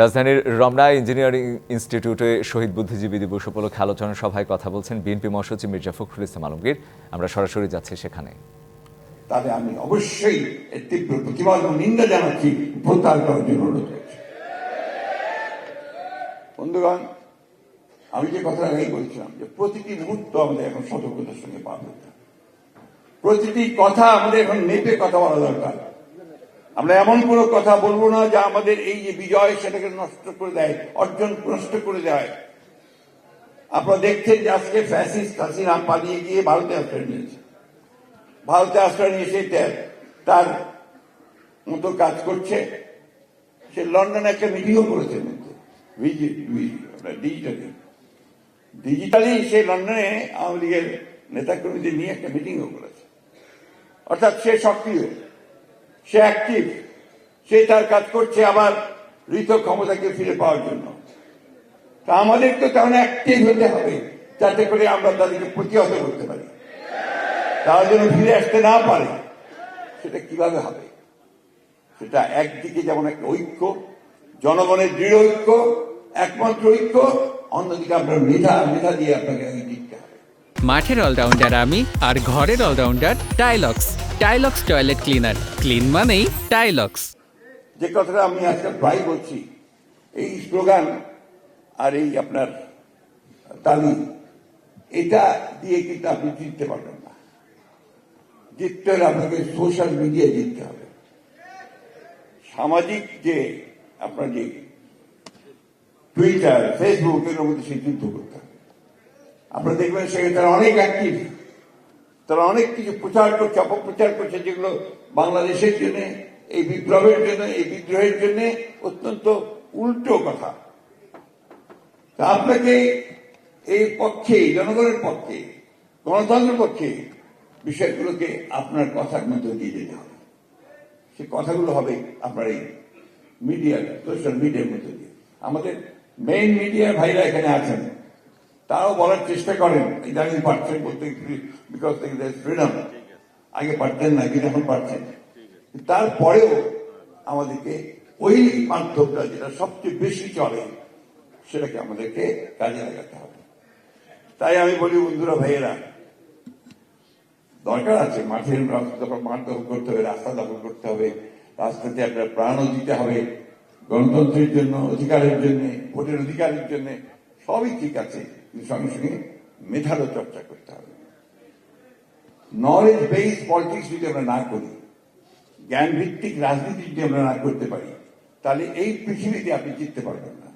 রাজধানীর রমনা ইঞ্জিনিয়ারিং ইনস্টিটিউটে শহীদ বুদ্ধিজীবী দিবস উপলক্ষে আলোচনা সভায় কথা বলছেন বিএনপি মহাসচিব মির্জা ফখরুল ইসলাম আলমগীর। আমরা সরাসরি যাচ্ছি সেখানে। তাহলে আমি অবশ্যই তীব্র প্রতিবাদ এবং নিন্দা জানাচ্ছি প্রত্যাহার করার জন্য অনুরোধ করছি। বন্ধুগণ, আমি যে কথা আগেই বলছিলাম যে প্রতিটি মুহূর্ত আমাদের এখন সতর্কতার সঙ্গে পার হবে। প্রতিটি কথা আমাদের এখন মেপে কথা বলা দরকার। আমরা এমন কোনো কথা বলব না যা আমাদের এই যে বিজয় সেটাকে নষ্ট করে দেয়, অর্জন নষ্ট করে দেয়। আপনারা দেখছেন যে আজকে ফ্যাসিস্ট হাসিনা পালিয়ে গিয়ে ভারতে আশ্রয় নিয়েছে। ভারতে আশ্রয় নিয়ে সে তার মতো কাজ করছে। সে লন্ডনে একটা মিটিংও করেছে ডিজিটালি ডিজিটালি সে লন্ডনে আওয়ামী লীগের নেতাকর্মীদের নিয়ে একটা মিটিংও করেছে। অর্থাৎ সে সক্রিয়। সে অ্যাক্টিভ সে তার কাজ করছে আবার ঋত ক্ষমতাকে ফিরে পাওয়ার জন্য। তা আমাদের তো তেমন অ্যাক্টিভ হতে হবে, যাতে করে আমরা তাদেরকে প্রতিহত করতে পারি। তারা যেন ফিরে আসতে না পারে, সেটা কীভাবে হবে? সেটা একদিকে যেমন একটা ঐক্য, জনগণের দৃঢ় ঐক্য, একমাত্র ঐক্য, অন্যদিকে আপনার মেধা মেধা দিয়ে আপনাকে মাঠের অলরাউন্ডার আমি আর ঘরের allrounder Tilex Tilex toilet cleaner. Clean মানেই টাইলক্স যে কথাটা আমি আজকে প্রায় বলছি, এই স্লোগান আর এই আপনার তালি এটা দিয়ে কিন্তু আপনি জিততে পারবেন না। জিততে হলে আপনাকে সোশ্যাল মিডিয়ায় জিততে হবে। সামাজিক যে আপনার যে টুইটার ফেসবুক এর মধ্যে সেই যুদ্ধ করতে হবে। আপনারা দেখবেন সেখানে তারা অনেক অ্যাক্টিভ তারা অনেক কিছু প্রচার করছে, অপপ্রচার করছে যেগুলো বাংলাদেশের জন্য, এই বিপ্লবের জন্য, এই বিদ্রোহের জন্য অত্যন্ত উল্টো কথা। তা আপনাকে এই পক্ষে জনগণের পক্ষে, গণতন্ত্রের পক্ষে বিষয়গুলোকে আপনার কথার মধ্যে দিয়ে যেতে হবে। সে কথাগুলো হবে আপনার এই মিডিয়ার সোশ্যাল মিডিয়ার মধ্যে দিয়ে। আমাদের মেইন মিডিয়ার ভাইরা এখানে আছেন। তারাও বলার চেষ্টা করেন, ইদানিং পারছেন বলতে বিকজ ফ্রিডম আগে পারতেন না, কিন্তু এখন পারছেন। তারপরেও আমাদেরকে ওই মাধ্যমটা যেটা সবচেয়ে বেশি চলে, সেটাকে আমাদেরকে কাজে লাগাতে হবে। তাই আমি বলি, বন্ধুরা, ভাইয়েরা, দরকার আছে মাঠের দখল, মাঠ দখল করতে হবে, রাস্তা দখল করতে হবে, রাস্তাতে আপনার প্রাণও দিতে হবে, গণতন্ত্রের জন্য, অধিকারের জন্য, ভোটের অধিকারের জন্য, সবই ঠিক আছে। সঙ্গে সঙ্গে মেধারও চর্চা করতে হবে। নলেজ বেস পলিটিক্স যদি আমরা না করি জ্ঞান ভিত্তিক রাজনীতি যদি আমরা না করতে পারি, তাহলে এই পৃথিবীতে আপনি জিততে পারবেন না।